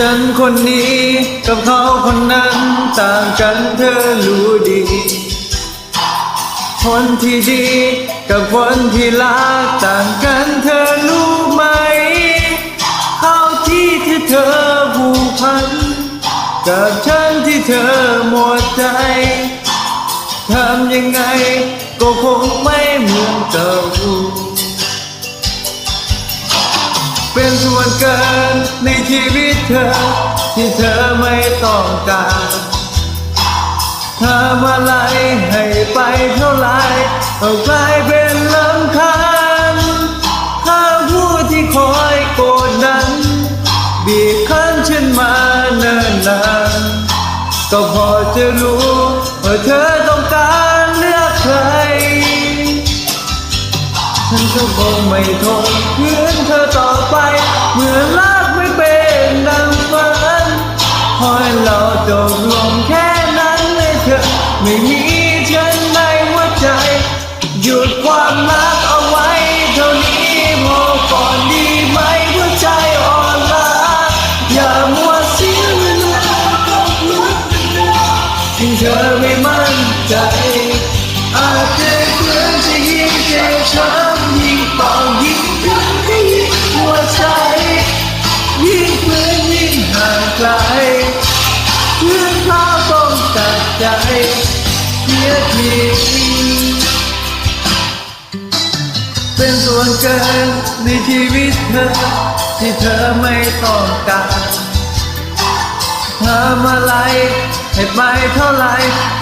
ฉันคนนี้กับเขาคนนั้นต่างกันเธอรู้ดี คนที่ดีกับคนที่รักต่างกันเธอรู้ไหม เขาที่ที่เธอผูกพัน กับฉันที่เธอหมดใจทำยังไงก็คงไม่เหมือนเก่า เป็นส่วนเกินในชีวิตเธอ ที่เธอไม่ต้องการทำอะไรให้ไปเท่าไรก็กลายเป็นลำคาญข้าผู้ที่คอยโกดดันบีบคั้นฉันมาเนิ่นนานก็พอจะรู้ว่าเธอ ฉันก็คงไม่ทนเพื่อนเธอต่อไปเมื่อรักไม่เป็นดังฝันขอให้เราจบลงแค่นั้นเลยเธอ ไม่มีฉันในหัวใจ หยุดความรักเอาไว้ เท่านี้พอก่อนดีไหมหัวใจอ่อนล้าอย่ามัวเสียเวลากับรักที่เธอไม่มั่นใจอาจจะเพื่อนจะยิ่งเจ็บช้ำ ยิ่งยิ่งรักให้ยิ่งหัวใจ ยิ่งเพื่อนยิ่งห่างไกลเพื่อนเขาต้องตัดใจเสียทีเป็นส่วนเกินในชีวิตเธอ ที่เธอไม่ต้องการทำอะไรให้ไปเท่าไหร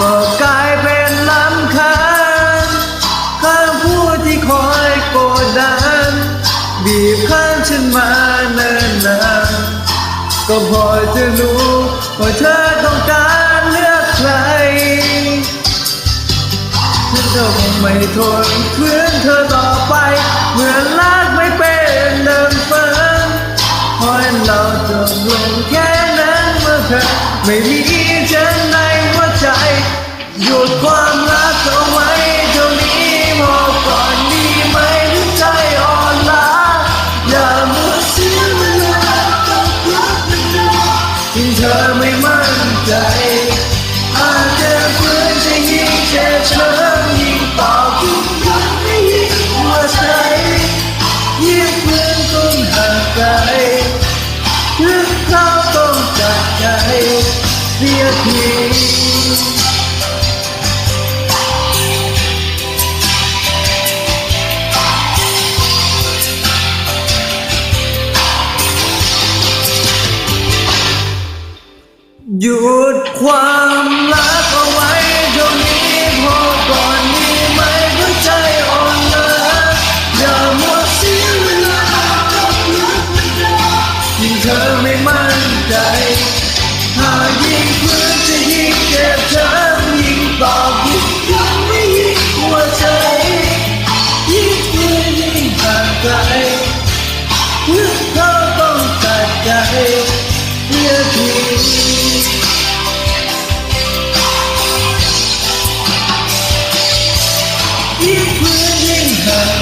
ก็กลายเป็นลำ บีบคั้นฉันมาเนิ่นนานก็พอจะรู้ว่าเธอต้องการเลือกใครฉันก็คงไม่ทนเพื่อนเธอต่อไป เหมือนรักไม่เป็นเดิมฝันขอให้เราจบลงแค่นั้นเมื่อเธอไม่มี ยิ่เช้ำยิ่งเป่ายิ่งรักให้ยิ่งหัวใจยิ่งเพื่อนต้องห่างไกลถึงเขาต้องจากใจเสียทีหยุดความรักเอาไว้ อไม่มั่นใจหายิงเพื่อนจะยิงเจ็บช้ำยิงตอบยิ่งทำให้ยิงหัวใจยิงเพื่อนยิ่ห่าดใจเพื่อนเธอต้องตัดใจเพื่อที่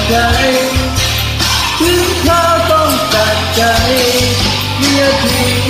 ใจถึงเธอต้องตัดใจ не ты.